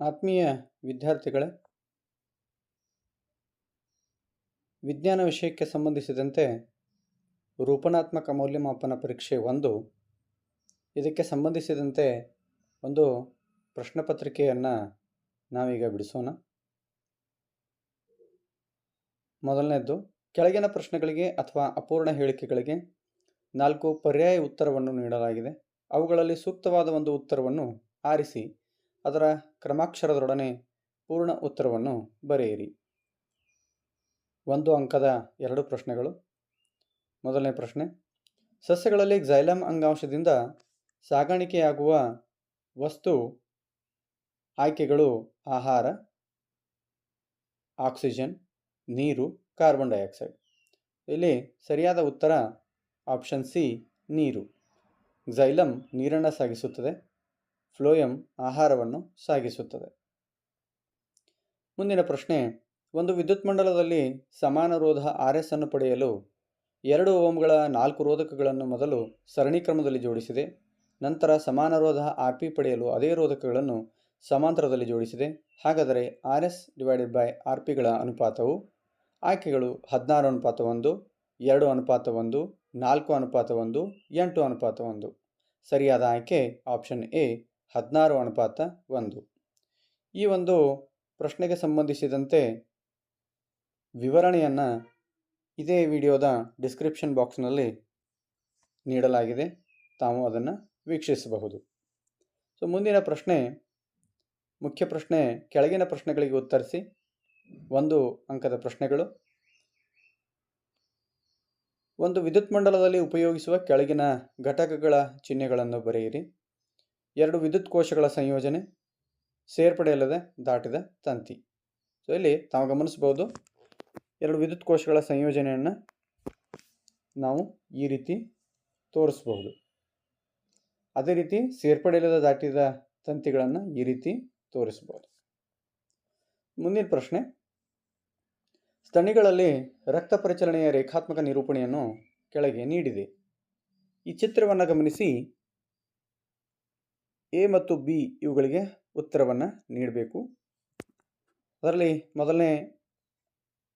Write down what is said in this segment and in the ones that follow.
ಆತ್ಮೀಯ ವಿದ್ಯಾರ್ಥಿಗಳೇ, ವಿಜ್ಞಾನ ವಿಷಯಕ್ಕೆ ಸಂಬಂಧಿಸಿದಂತೆ ರೂಪನಾತ್ಮಕ ಮೌಲ್ಯಮಾಪನ ಪರೀಕ್ಷೆ ಒಂದು, ಇದಕ್ಕೆ ಸಂಬಂಧಿಸಿದಂತೆ ಒಂದು ಪ್ರಶ್ನೆ ಪತ್ರಿಕೆಯನ್ನು ನಾವೀಗ ಬಿಡಿಸೋಣ. ಮೊದಲನೇದ್ದು, ಕೆಳಗಿನ ಪ್ರಶ್ನೆಗಳಿಗೆ ಅಥವಾ ಅಪೂರ್ಣ ಹೇಳಿಕೆಗಳಿಗೆ ನಾಲ್ಕು ಪರ್ಯಾಯ ಉತ್ತರವನ್ನು ನೀಡಲಾಗಿದೆ. ಅವುಗಳಲ್ಲಿ ಸೂಕ್ತವಾದ ಒಂದು ಉತ್ತರವನ್ನು ಆರಿಸಿ. ಅದರ ಕ್ರಮಾಕ್ಷರದೊಡನೆ ಪೂರ್ಣ ಉತ್ತರವನ್ನು ಬರೆಯಿರಿ. ಒಂದು ಅಂಕದ ಎರಡು ಪ್ರಶ್ನೆಗಳು. ಮೊದಲನೇ ಪ್ರಶ್ನೆ. ಸಸ್ಯಗಳಲ್ಲಿ ಝೈಲಮ್ ಅಂಗಾಂಶದಿಂದ ಸಾಗಾಣಿಕೆಯಾಗುವ ವಸ್ತು ಆಯ್ಕೆಗಳು ಆಹಾರ, ಆಕ್ಸಿಜನ್, ನೀರು, ಕಾರ್ಬನ್ ಡೈಆಕ್ಸೈಡ್. ಇಲ್ಲಿ ಸರಿಯಾದ ಉತ್ತರ ಆಪ್ಷನ್ ಸಿ ನೀರು. ಝೈಲಮ್ ನೀರನ್ನು ಸಾಗಿಸುತ್ತದೆ. ಫ್ಲೋಯಮ್ ಆಹಾರವನ್ನು ಸಾಗಿಸುತ್ತದೆ. ಮುಂದಿನ ಪ್ರಶ್ನೆ, ಒಂದು ವಿದ್ಯುತ್ ಮಂಡಲದಲ್ಲಿ ಸಮಾನ ರೋಧ ಆರ್ ಎಸ್ ಅನ್ನು ಪಡೆಯಲು ಎರಡು ಓಮ್ಗಳ ನಾಲ್ಕು ರೋಧಕಗಳನ್ನು ಮೊದಲು ಸರಣಿ ಕ್ರಮದಲ್ಲಿ ಜೋಡಿಸಿದೆ, ನಂತರ ಸಮಾನ ರೋಧ ಆರ್ ಪಿ ಪಡೆಯಲು ಅದೇ ರೋಧಕಗಳನ್ನು ಸಮಾಂತರದಲ್ಲಿ ಜೋಡಿಸಿದೆ, ಹಾಗಾದರೆ R S divided by R ಪಿಗಳ ಅನುಪಾತವು ಆಯ್ಕೆಗಳು ಹದಿನಾರು ಅನುಪಾತ ಒಂದು, ಎರಡು ಅನುಪಾತ ಒಂದು, ನಾಲ್ಕು ಅನುಪಾತ ಒಂದು, ಎಂಟು ಅನುಪಾತ ಒಂದು. ಸರಿಯಾದ ಆಯ್ಕೆ ಆಪ್ಷನ್ ಎ ಹದಿನಾರು ಅನುಪಾತ ಒಂದು. ಈ ಒಂದು ಪ್ರಶ್ನೆಗೆ ಸಂಬಂಧಿಸಿದಂತೆ ವಿವರಣೆಯನ್ನು ಇದೇ ವಿಡಿಯೋದ ಡಿಸ್ಕ್ರಿಪ್ಷನ್ ಬಾಕ್ಸ್ನಲ್ಲಿ ನೀಡಲಾಗಿದೆ. ತಾವು ಅದನ್ನು ವೀಕ್ಷಿಸಬಹುದು. ಸೊ, ಮುಂದಿನ ಪ್ರಶ್ನೆ, ಮುಖ್ಯ ಪ್ರಶ್ನೆ, ಕೆಳಗಿನ ಪ್ರಶ್ನೆಗಳಿಗೆ ಉತ್ತರಿಸಿ. ಒಂದು ಅಂಕದ ಪ್ರಶ್ನೆಗಳು. ಒಂದು ವಿದ್ಯುತ್ ಮಂಡಲದಲ್ಲಿ ಉಪಯೋಗಿಸುವ ಕೆಳಗಿನ ಘಟಕಗಳ ಚಿಹ್ನೆಗಳನ್ನು ಬರೆಯಿರಿ. ಎರಡು ವಿದ್ಯುತ್ ಕೋಶಗಳ ಸಂಯೋಜನೆ ಸೇರ್ಪಡೆಯಲ್ಲದೆ ದಾಟಿದ ತಂತಿ. ಸೊ ಇಲ್ಲಿ ತಾವು ಗಮನಿಸ್ಬೋದು ಎರಡು ವಿದ್ಯುತ್ ಕೋಶಗಳ ಸಂಯೋಜನೆಯನ್ನು ನಾವು ಈ ರೀತಿ ತೋರಿಸ್ಬೋದು ಅದೇ ರೀತಿ ಸೇರ್ಪಡೆಯಿಲ್ಲದ ದಾಟಿದ ತಂತಿಗಳನ್ನು ಈ ರೀತಿ ತೋರಿಸ್ಬೋದು ಮುಂದಿನ ಪ್ರಶ್ನೆ, ಸ್ತನಿಗಳಲ್ಲಿ ರಕ್ತ ಪರಿಚಲನೆಯ ರೇಖಾತ್ಮಕ ನಿರೂಪಣೆಯನ್ನು ಕೆಳಗೆ ನೀಡಿದೆ. ಈ ಚಿತ್ರವನ್ನು ಗಮನಿಸಿ ಎ ಮತ್ತು ಬಿ ಇವುಗಳಿಗೆ ಉತ್ತರವನ್ನು ನೀಡಬೇಕು. ಅದರಲ್ಲಿ ಮೊದಲನೇ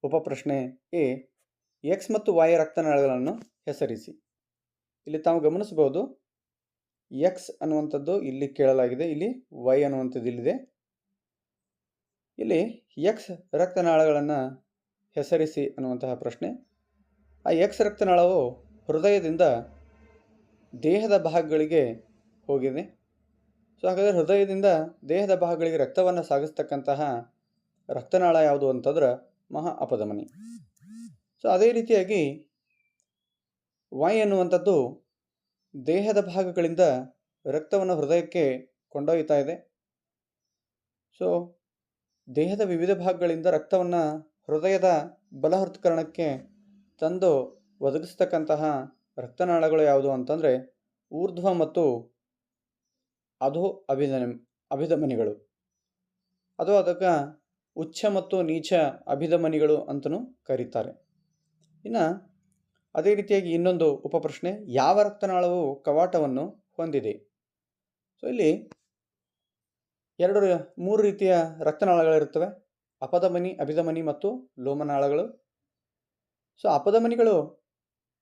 ಉಪಪ್ರಶ್ನೆ ಎ ಎಕ್ಸ್ ಮತ್ತು ವೈ ರಕ್ತನಾಳಗಳನ್ನು ಹೆಸರಿಸಿ. ಇಲ್ಲಿ ತಾವು ಗಮನಿಸಬಹುದು ಎಕ್ಸ್ ಅನ್ನುವಂಥದ್ದು ಇಲ್ಲಿ ಕೇಳಲಾಗಿದೆ, ಇಲ್ಲಿ ವೈ ಅನ್ನುವಂಥದ್ದು ಇಲ್ಲಿದೆ. ಇಲ್ಲಿ ಎಕ್ಸ್ ರಕ್ತನಾಳಗಳನ್ನು ಹೆಸರಿಸಿ ಅನ್ನುವಂತಹ ಪ್ರಶ್ನೆ. ಆ ಎಕ್ಸ್ ರಕ್ತನಾಳವು ಹೃದಯದಿಂದ ದೇಹದ ಭಾಗಗಳಿಗೆ ಹೋಗಿದೆ. ಸೊ ಹಾಗಾದರೆ ಹೃದಯದಿಂದ ದೇಹದ ಭಾಗಗಳಿಗೆ ರಕ್ತವನ್ನು ಸಾಗಿಸ್ತಕ್ಕಂತಹ ರಕ್ತನಾಳ ಯಾವುದು ಅಂತಂದ್ರೆ ಮಹಾ ಅಪಧಮನಿ. ಸೊ ಅದೇ ರೀತಿಯಾಗಿ ವಾಯ್ ಎನ್ನುವಂಥದ್ದು ದೇಹದ ಭಾಗಗಳಿಂದ ರಕ್ತವನ್ನು ಹೃದಯಕ್ಕೆ ಕೊಂಡೊಯ್ತಾ ಇದೆ. ಸೊ ದೇಹದ ವಿವಿಧ ಭಾಗಗಳಿಂದ ರಕ್ತವನ್ನು ಹೃದಯದ ಬಲಹೃತ್ಕರಣಕ್ಕೆ ತಂದು ಒದಗಿಸ್ತಕ್ಕಂತಹ ರಕ್ತನಾಳಗಳು ಯಾವುದು ಅಂತಂದರೆ ಊರ್ಧ್ವ ಮತ್ತು ಅಧೋ ಅಭಿಧನ, ಅಭಿಧಮನಿಗಳು. ಅದು ಅದಕ್ಕೆ ಉಚ್ಚ ಮತ್ತು ನೀಚ ಅಭಿಧಮನಿಗಳು ಅಂತಲೂ ಕರೀತಾರೆ. ಇನ್ನು ಅದೇ ರೀತಿಯಾಗಿ ಇನ್ನೊಂದು ಉಪಪ್ರಶ್ನೆ, ಯಾವ ರಕ್ತನಾಳವು ಕವಾಟವನ್ನು ಹೊಂದಿದೆ? ಸೊ ಇಲ್ಲಿ ಎರಡು ಮೂರು ರೀತಿಯ ರಕ್ತನಾಳಗಳಿರುತ್ತವೆ. ಅಪಧಮನಿ, ಅಭಿಧಮನಿ ಮತ್ತು ಲೋಮನಾಳಗಳು. ಸೊ ಅಪಧಮನಿಗಳು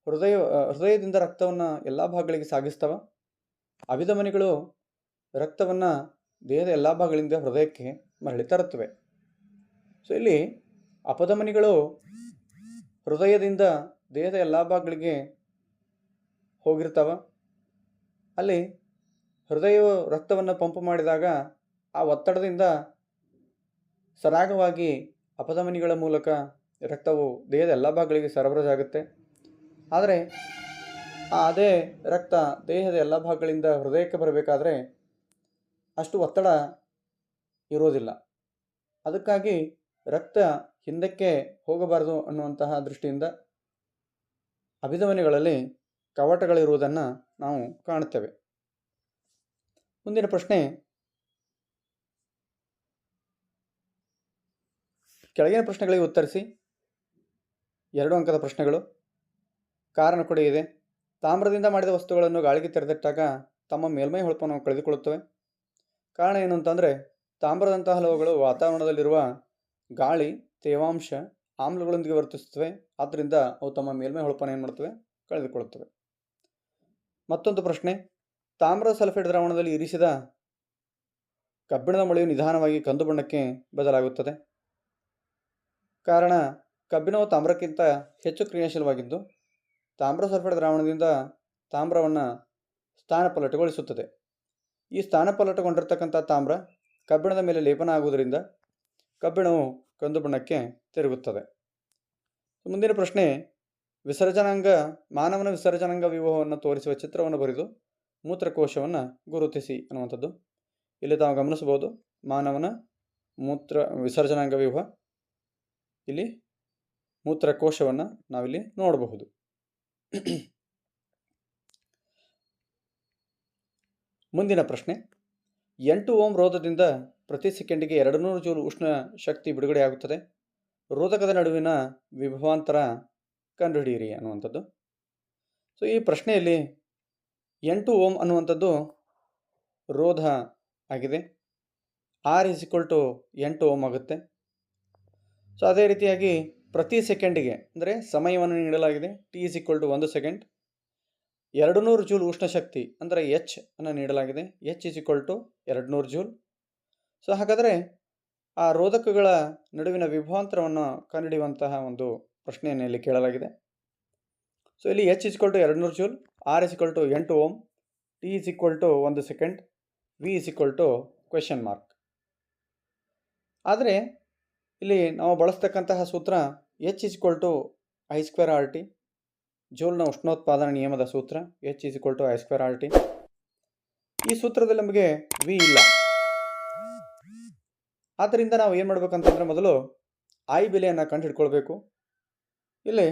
ಹೃದಯ, ಹೃದಯದಿಂದ ರಕ್ತವನ್ನು ಎಲ್ಲ ಭಾಗಗಳಿಗೆ ಸಾಗಿಸ್ತವೆ. ಅಭಿಧಮನಿಗಳು ರಕ್ತವನ್ನು ದೇಹದ ಎಲ್ಲ ಭಾಗಗಳಿಂದ ಹೃದಯಕ್ಕೆ ಮರಳಿ ತರುತ್ತವೆ. ಸೊ ಇಲ್ಲಿ ಅಪಧಮನಿಗಳು ಹೃದಯದಿಂದ ದೇಹದ ಎಲ್ಲ ಭಾಗಗಳಿಗೆ ಹೋಗಿರ್ತವೆ. ಅಲ್ಲಿ ಹೃದಯವು ರಕ್ತವನ್ನು ಪಂಪ್ ಮಾಡಿದಾಗ ಆ ಒತ್ತಡದಿಂದ ಸರಾಗವಾಗಿ ಅಪಧಮನಿಗಳ ಮೂಲಕ ರಕ್ತವು ದೇಹದ ಎಲ್ಲ ಭಾಗಗಳಿಗೆ ಸರಬರಾಜಾಗುತ್ತೆ ಆದರೆ, ಆ ಅದೇ ರಕ್ತ ದೇಹದ ಎಲ್ಲ ಭಾಗಗಳಿಂದ ಹೃದಯಕ್ಕೆ ಬರಬೇಕಾದ್ರೆ ಅಷ್ಟು ಒತ್ತಡ ಇರೋದಿಲ್ಲ. ಅದಕ್ಕಾಗಿ ರಕ್ತ ಹಿಂದಕ್ಕೆ ಹೋಗಬಾರದು ಅನ್ನುವಂತಹ ದೃಷ್ಟಿಯಿಂದ ಅಭಿಧಮನಿಗಳಲ್ಲಿ ಕವಟಗಳಿರುವುದನ್ನು ನಾವು ಕಾಣುತ್ತೇವೆ. ಮುಂದಿನ ಪ್ರಶ್ನೆ, ಕೆಳಗಿನ ಪ್ರಶ್ನೆಗಳಿಗೆ ಉತ್ತರಿಸಿ. ಎರಡು ಅಂಕದ ಪ್ರಶ್ನೆಗಳು. ಕಾರಣ ಕೂಡ ಇದೆ. ತಾಮ್ರದಿಂದ ಮಾಡಿದ ವಸ್ತುಗಳನ್ನು ಗಾಳಿಗೆ ತೆರೆದಿಟ್ಟಾಗ ತಮ್ಮ ಮೇಲ್ಮೈ ಹೊಳಪನ್ನು ಕಳೆದುಕೊಳ್ಳುತ್ತವೆ. ಕಾರಣ ಏನು ಅಂತಂದರೆ, ತಾಮ್ರದಂತಹ ಲೋಹಗಳು ವಾತಾವರಣದಲ್ಲಿರುವ ಗಾಳಿ, ತೇವಾಂಶ, ಆಮ್ಲಗಳೊಂದಿಗೆ ವರ್ತಿಸುತ್ತವೆ. ಆದ್ದರಿಂದ ಅವು ತಮ್ಮ ಮೇಲ್ಮೈ ಹೊಳಪನ್ನು ಏನು ಮಾಡ್ತವೆ ಕಳೆದುಕೊಳ್ಳುತ್ತವೆ. ಮತ್ತೊಂದು ಪ್ರಶ್ನೆ. ತಾಮ್ರ ಸಲ್ಫೇಟ್ ದ್ರಾವಣದಲ್ಲಿ ಇರಿಸಿದ ಕಬ್ಬಿಣದ ಮೊಳೆಯು ನಿಧಾನವಾಗಿ ಕಂದು ಬಣ್ಣಕ್ಕೆ ಬದಲಾಗುತ್ತದೆ. ಕಾರಣ, ಕಬ್ಬಿಣವು ತಾಮ್ರಕ್ಕಿಂತ ಹೆಚ್ಚು ಕ್ರಿಯಾಶೀಲವಾಗಿದ್ದು, ತಾಮ್ರ ಸಲ್ಫೇಟ್ ದ್ರಾವಣದಿಂದ ತಾಮ್ರವನ್ನು ಸ್ಥಾನಪಲ್ಲಟಗೊಳಿಸುತ್ತದೆ. ಈ ಸ್ಥಾನಪಲ್ಲಟಗೊಂಡಿರ್ತಕ್ಕಂಥ ತಾಮ್ರ ಕಬ್ಬಿಣದ ಮೇಲೆ ಲೇಪನ ಆಗುವುದರಿಂದ ಕಬ್ಬಿಣವು ಕಂದು ಬಣ್ಣಕ್ಕೆ ತಿರುಗುತ್ತದೆ. ಮುಂದಿನ ಪ್ರಶ್ನೆ, ವಿಸರ್ಜನಾಂಗ, ಮಾನವನ ವಿಸರ್ಜನಾಂಗ ವ್ಯೂಹವನ್ನು ತೋರಿಸುವ ಚಿತ್ರವನ್ನು ಬರೆದು ಮೂತ್ರಕೋಶವನ್ನು ಗುರುತಿಸಿ ಅನ್ನುವಂಥದ್ದು. ಇಲ್ಲಿ ತಾವು ಗಮನಿಸಬಹುದು, ಮಾನವನ ಮೂತ್ರ ವಿಸರ್ಜನಾಂಗ ವ್ಯೂಹ. ಇಲ್ಲಿ ಮೂತ್ರಕೋಶವನ್ನು ನಾವಿಲ್ಲಿ ನೋಡಬಹುದು. ಮುಂದಿನ ಪ್ರಶ್ನೆ. ಎಂಟು ಓಂ ರೋಧದಿಂದ ಪ್ರತಿ ಸೆಕೆಂಡಿಗೆ ಎರಡು ನೂರು ಜೂಲ್ ಉಷ್ಣ ಶಕ್ತಿ ಬಿಡುಗಡೆಯಾಗುತ್ತದೆ ರೋಧಕದ ನಡುವಿನ ವಿಭವಾಂತರ ಕಂಡುಹಿಡಿಯಿರಿ ಅನ್ನುವಂಥದ್ದು. ಸೊ ಈ ಪ್ರಶ್ನೆಯಲ್ಲಿ ಎಂಟು ಓಮ್ ಅನ್ನುವಂಥದ್ದು ರೋಧ ಆಗಿದೆ. ಆರ್ ಇಸ್ ಈಕ್ವಲ್ ಟು ಎಂಟು ಓಮ್ ಆಗುತ್ತೆ. ಸೊ ಅದೇ ರೀತಿಯಾಗಿ ಪ್ರತಿ ಸೆಕೆಂಡಿಗೆ, ಅಂದರೆ ಸಮಯವನ್ನು ನೀಡಲಾಗಿದೆ ಟಿ ಇಸ್ ಈಕ್ವಲ್ ಟು ಒಂದು ಸೆಕೆಂಡ್. ಎರಡು ನೂರು ಜೂಲ್ ಉಷ್ಣ ಶಕ್ತಿ ಅಂದರೆ ಎಚ್ ಅನ್ನು ನೀಡಲಾಗಿದೆ. ಎಚ್ ಇಸ್ ಈಕ್ವಲ್ ಟು ಎರಡುನೂರು ಜೂಲ್. ಸೊ ಹಾಗಾದರೆ ಆ ರೋಧಕಗಳ ನಡುವಿನ ವಿಭವಾಂತರವನ್ನು ಕಂಡುಹಿಡಿಯುವಂತಹ ಒಂದು ಪ್ರಶ್ನೆಯನ್ನು ಇಲ್ಲಿ ಕೇಳಲಾಗಿದೆ. ಸೊ ಇಲ್ಲಿ ಎಚ್ ಇಸ್ಕ್ವಲ್ ಟು ಎರಡು ನೂರು ಜೂಲ್ ಆರ್ ಇಸ್ ಟು ಎಂಟು ohm T is equal to ಒಂದು second V is equal to question mark ಆದರೆ ಇಲ್ಲಿ ನಾವು ಬಳಸ್ತಕ್ಕಂತಹ ಸೂತ್ರ H is equal to I square R T ಜೂಲ್ನ ಉಷ್ಣೋತ್ಪಾದನಾ ನಿಯಮದ ಸೂತ್ರ H is to I square R T ಈ ಸೂತ್ರದಲ್ಲಿ ನಮಗೆ ವಿ ಇಲ್ಲ. ಆದ್ದರಿಂದ ನಾವು ಏನು ಮಾಡಬೇಕಂತಂದರೆ ಮೊದಲು ಐ ಬೆಲೆಯನ್ನು ಕಂಡು ಹಿಡ್ಕೊಳ್ಬೇಕು ಇಲ್ಲಿ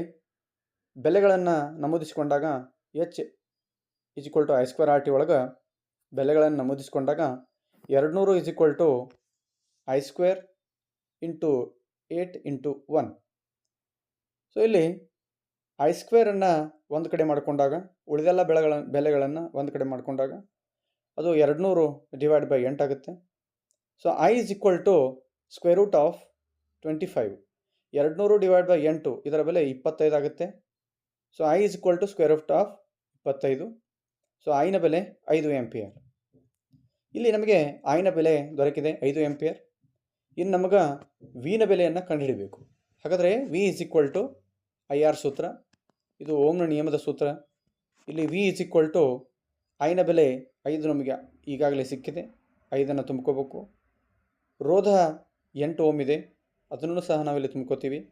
ಬೆಲೆಗಳನ್ನು ನಮೂದಿಸಿಕೊಂಡಾಗ H is equal to I square R T ಒಳಗೆ ಬೆಲೆಗಳನ್ನು ನಮೂದಿಸಿಕೊಂಡಾಗ ಎರಡುನೂರು is equal to I square into eight into one so ಇಲ್ಲಿ ಐ ಸ್ಕ್ವೇರನ್ನು ಒಂದು ಕಡೆ ಮಾಡಿಕೊಂಡಾಗ, ಉಳಿದೆಲ್ಲ ಬೆಳೆಗಳ, ಬೆಲೆಗಳನ್ನು ಒಂದು ಕಡೆ ಮಾಡಿಕೊಂಡಾಗ ಅದು ಎರಡು ನೂರು divide by ಎಂಟಾಗುತ್ತೆ so I is equal to square root of twenty five ಎರಡು ನೂರು ಡಿವೈಡ್ ಬೈ ಎಂಟು, ಇದರ ಬೆಲೆ ಇಪ್ಪತ್ತೈದು ಆಗುತ್ತೆ. So I is equal to square root of ಇಪ್ಪತ್ತೈದು. ಸೊ ಐನ ಬೆಲೆ ಐದು ಎಂಪಿಯರ್ ಇಲ್ಲಿ ನಮಗೆ ಐನ ಬೆಲೆ ದೊರಕಿದೆ ಐದು ಎಂಪಿಯರ್ ಇನ್ನು ನಮಗೆ ವಿನ ಬೆಲೆಯನ್ನು ಕಂಡುಹಿಡಬೇಕು. ಹಾಗಾದರೆ V is equal to I R ಸೂತ್ರ. ಇದು ಓಮ್ನ ನಿಯಮದ ಸೂತ್ರ. ಇಲ್ಲಿ ವಿ ಇಸ್ ಈಕ್ವಲ್ ಟು ಐನ ಬೆಲೆ ಐದು ನಮಗೆ ಈಗಾಗಲೇ ಸಿಕ್ಕಿದೆ. ಐದನ್ನು ತುಂಬ್ಕೋಬೇಕು. ರೋಧ ಎಂಟು ಓಮ್ ಇದೆ. ಅದನ್ನು ಸಹ ನಾವಿಲ್ಲಿ ತುಂಬ್ಕೋತೀವಿ.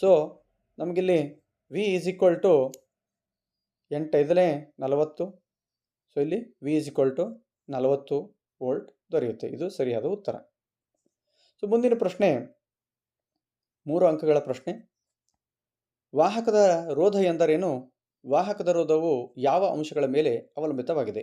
ಸೊ ನಮಗಿಲ್ಲಿ ವಿ ಈಸ್ ಈಕ್ವಲ್ ಟು ಎಂಟೈದಲೇ ನಲವತ್ತು. ಸೊ ಇಲ್ಲಿ ವಿ ಈಸ್ ಈಕ್ವಲ್ ಟು ನಲವತ್ತು ವೋಲ್ಟ್ ದೊರೆಯುತ್ತೆ. ಇದು ಸರಿಯಾದ ಉತ್ತರ. ಸೊ ಮುಂದಿನ ಪ್ರಶ್ನೆ, ಮೂರು ಅಂಕಗಳ ಪ್ರಶ್ನೆ. ವಾಹಕದ ರೋಧ ಎಂದರೇನು? ವಾಹಕದ ರೋಧವು ಯಾವ ಅಂಶಗಳ ಮೇಲೆ ಅವಲಂಬಿತವಾಗಿದೆ?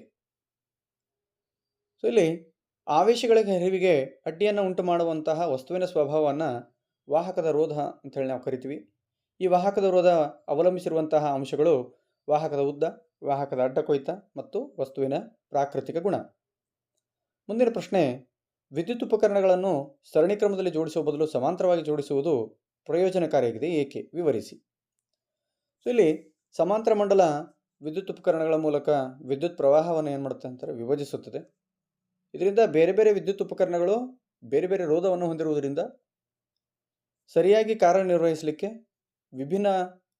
ಸೊ ಇಲ್ಲಿ ಆವೇಶಗಳ ಹರಿವಿಗೆ ಅಡ್ಡಿಯನ್ನು ಉಂಟು ಮಾಡುವಂತಹ ವಸ್ತುವಿನ ಸ್ವಭಾವವನ್ನು ವಾಹಕದ ರೋಧ ಅಂತೇಳಿ ನಾವು ಕರಿತೀವಿ. ಈ ವಾಹಕದ ರೋಧ ಅವಲಂಬಿಸಿರುವಂತಹ ಅಂಶಗಳು ವಾಹಕದ ಉದ್ದ, ವಾಹಕದ ಅಡ್ಡ ಕೊಯ್ತ ಮತ್ತು ವಸ್ತುವಿನ ಪ್ರಾಕೃತಿಕ ಗುಣ. ಮುಂದಿನ ಪ್ರಶ್ನೆ, ವಿದ್ಯುತ್ ಉಪಕರಣಗಳನ್ನು ಸರಣಿ ಕ್ರಮದಲ್ಲಿ ಜೋಡಿಸುವ ಬದಲು ಸಮಾಂತರವಾಗಿ ಜೋಡಿಸುವುದು ಪ್ರಯೋಜನಕಾರಿಯಾಗಿದೆ, ಏಕೆ? ವಿವರಿಸಿ. ಸೊ ಇಲ್ಲಿ ಸಮಾಂತರ ಮಂಡಲ ವಿದ್ಯುತ್ ಉಪಕರಣಗಳ ಮೂಲಕ ವಿದ್ಯುತ್ ಪ್ರವಾಹವನ್ನು ಏನು ಮಾಡುತ್ತೆ ಅಂತಾರೆ ವಿಭಜಿಸುತ್ತದೆ. ಇದರಿಂದ ಬೇರೆ ಬೇರೆ ವಿದ್ಯುತ್ ಉಪಕರಣಗಳು ಬೇರೆ ಬೇರೆ ರೋಧವನ್ನು ಹೊಂದಿರುವುದರಿಂದ ಸರಿಯಾಗಿ ಕಾರ್ಯನಿರ್ವಹಿಸಲಿಕ್ಕೆ ವಿಭಿನ್ನ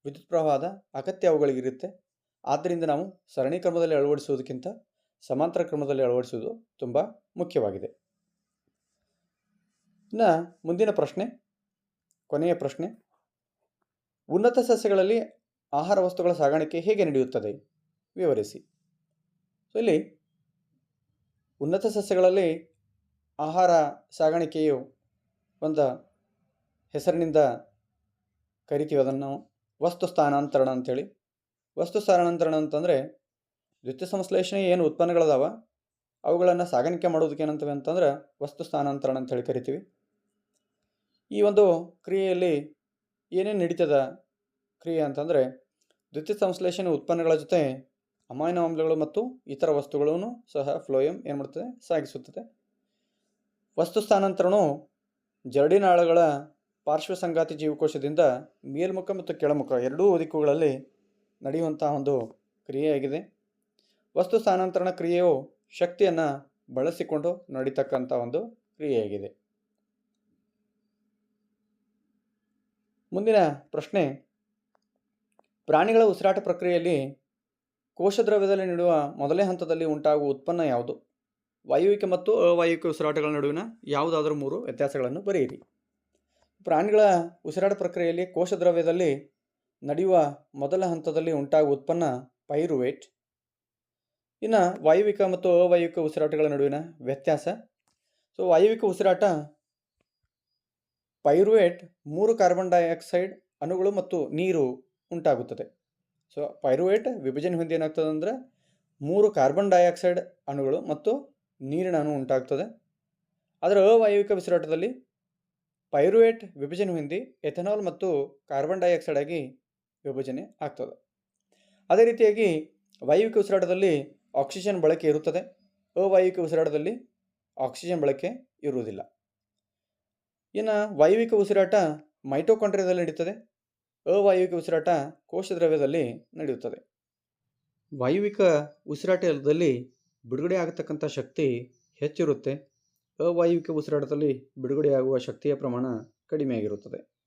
ವಿದ್ಯುತ್ ಪ್ರವಾಹದ ಅಗತ್ಯ ಅವುಗಳಿಗಿರುತ್ತೆ ಆದ್ದರಿಂದ ನಾವು ಸರಣಿ ಕ್ರಮದಲ್ಲಿ ಅಳವಡಿಸುವುದಕ್ಕಿಂತ ಸಮಾಂತರ ಕ್ರಮದಲ್ಲಿ ಅಳವಡಿಸುವುದು ತುಂಬ ಮುಖ್ಯವಾಗಿದೆ. ಇನ್ನು ಮುಂದಿನ ಪ್ರಶ್ನೆ, ಕೊನೆಯ ಪ್ರಶ್ನೆ. ಉನ್ನತ ಸಸ್ಯಗಳಲ್ಲಿ ಆಹಾರ ವಸ್ತುಗಳ ಸಾಗಾಣಿಕೆ ಹೇಗೆ ನಡೆಯುತ್ತದೆ? ವಿವರಿಸಿ. ಸೊ ಇಲ್ಲಿ ಉನ್ನತ ಸಸ್ಯಗಳಲ್ಲಿ ಆಹಾರ ಸಾಗಾಣಿಕೆಯು ಒಂದು ಹೆಸರಿನಿಂದ ಕರಿತೀವಿ ಅದನ್ನು ವಸ್ತು ಸ್ಥಾನಾಂತರಣ ಅಂಥೇಳಿ ವಸ್ತು ಸ್ಥಾನಾಂತರಣ ಅಂತಂದರೆ ದ್ವಿತೀಯ ಸಂಶ್ಲೇಷಣೆ ಏನು ಉತ್ಪನ್ನಗಳದಾವ? ಅವುಗಳನ್ನು ಸಾಗಾಣಿಕೆ ಮಾಡೋದಕ್ಕೆ ಏನಂತವೆ ಅಂತಂದ್ರೆ ವಸ್ತು ಸ್ಥಾನಾಂತರಣ ಅಂತೇಳಿ ಕರಿತೀವಿ. ಈ ಒಂದು ಕ್ರಿಯೆಯಲ್ಲಿ ಏನೇನು ನಡೀತದ? ಕ್ರಿಯೆ ಅಂತಂದರೆ ದ್ವಿತೀಯ ಸಂಶ್ಲೇಷಣೆ ಉತ್ಪನ್ನಗಳ ಜೊತೆ ಅಮೈನೋ ಆಮ್ಲಗಳು ಮತ್ತು ಇತರ ವಸ್ತುಗಳನ್ನು ಸಹ ಫ್ಲೋಯಂ ಏನು ಮಾಡ್ತದೆ? ಸಾಗಿಸುತ್ತದೆ. ವಸ್ತು ಸ್ಥಾನಾಂತರಣವು ಜರಡಿನಾಳಗಳ ಪಾರ್ಶ್ವ ಸಂಗಾತಿ ಜೀವಕೋಶದಿಂದ ಮೇಲ್ಮುಖ ಮತ್ತು ಕೆಳಮುಖ ಎರಡೂ ದಿಕ್ಕುಗಳಲ್ಲಿ ನಡೆಯುವಂತಹ ಒಂದು ಕ್ರಿಯೆಯಾಗಿದೆ. ವಸ್ತು ಸ್ಥಾನಾಂತರಣ ಕ್ರಿಯೆಯು ಶಕ್ತಿಯನ್ನು ಬಳಸಿಕೊಂಡು ನಡೀತಕ್ಕಂಥ ಒಂದು ಕ್ರಿಯೆಯಾಗಿದೆ. ಮುಂದಿನ ಪ್ರಶ್ನೆ ಪ್ರಾಣಿಗಳ ಉಸಿರಾಟ ಪ್ರಕ್ರಿಯೆಯಲ್ಲಿ ಕೋಶದ್ರವ್ಯದಲ್ಲಿ ನೀಡುವ ಮೊದಲೇ ಹಂತದಲ್ಲಿ ಉಂಟಾಗುವ ಉತ್ಪನ್ನ ಯಾವುದು? ವಾಯುವಿಕ ಮತ್ತು ಅವಾಯುವಿಕ ಉಸಿರಾಟಗಳ ನಡುವಿನ ಯಾವುದಾದರೂ ಮೂರು ವ್ಯತ್ಯಾಸಗಳನ್ನು ಬರೆಯಿರಿ. ಪ್ರಾಣಿಗಳ ಉಸಿರಾಟ ಪ್ರಕ್ರಿಯೆಯಲ್ಲಿ ಕೋಶದ್ರವ್ಯದಲ್ಲಿ ನಡೆಯುವ ಮೊದಲ ಹಂತದಲ್ಲಿ ಉಂಟಾಗುವ ಉತ್ಪನ್ನ ಪೈರುವೇಟ್. ಇನ್ನು ವಾಯುವಿಕ ಮತ್ತು ಅವಾಯುವಿಕ ಉಸಿರಾಟಗಳ ನಡುವಿನ ವ್ಯತ್ಯಾಸ. ಸೊ ವಾಯುವಿಕ ಉಸಿರಾಟ ಪೈರುವೇಟ್ ಮೂರು ಕಾರ್ಬನ್ ಡೈಆಕ್ಸೈಡ್ ಅಣುಗಳು ಮತ್ತು ನೀರು ಉಂಟಾಗುತ್ತದೆ. ಸೊ ಪೈರುವೇಟ್ ವಿಭಜನೆ ಹೊಂದಿ ಏನಾಗ್ತದೆ ಅಂದರೆ ಮೂರು ಕಾರ್ಬನ್ ಡೈಆಕ್ಸೈಡ್ ಅಣುಗಳು ಮತ್ತು ನೀರಿನ ಅಣು ಉಂಟಾಗ್ತದೆ. ಅದರ ಅವಾಯುವಿಕ ಉಸಿರಾಟದಲ್ಲಿ ಪೈರುವೇಟ್ ವಿಭಜನೆ ಹೊಂದಿ ಎಥೆನಾಲ್ ಮತ್ತು ಕಾರ್ಬನ್ ಡೈಆಕ್ಸೈಡ್ ಆಗಿ ವಿಭಜನೆ ಆಗ್ತದೆ. ಅದೇ ರೀತಿಯಾಗಿ ವಾಯುವಿಕ ಉಸಿರಾಟದಲ್ಲಿ ಆಕ್ಸಿಜನ್ ಬಳಕೆ ಇರುತ್ತದೆ. ಅವಾಯುವಿಕ ಉಸಿರಾಟದಲ್ಲಿ ಆಕ್ಸಿಜನ್ ಬಳಕೆ ಇರುವುದಿಲ್ಲ. ಇನ್ನು ವಾಯುವಿಕ ಉಸಿರಾಟ ಮೈಟೋಕಾಂಡ್ರಿಯಾದಲ್ಲಿ ನಡೀತದೆ. ಅವಾಯುವಿಕ ಉಸಿರಾಟ ಕೋಶದ್ರವ್ಯದಲ್ಲಿ ನಡೆಯುತ್ತದೆ. ವಾಯುವಿಕ ಉಸಿರಾಟದಲ್ಲಿ ಬಿಡುಗಡೆ ಆಗತಕ್ಕಂಥ ಶಕ್ತಿ ಹೆಚ್ಚಿರುತ್ತೆ. ಅವಾಯುವಿಕ ಉಸಿರಾಟದಲ್ಲಿ ಬಿಡುಗಡೆಯಾಗುವ ಶಕ್ತಿಯ ಪ್ರಮಾಣ ಕಡಿಮೆಯಾಗಿರುತ್ತದೆ.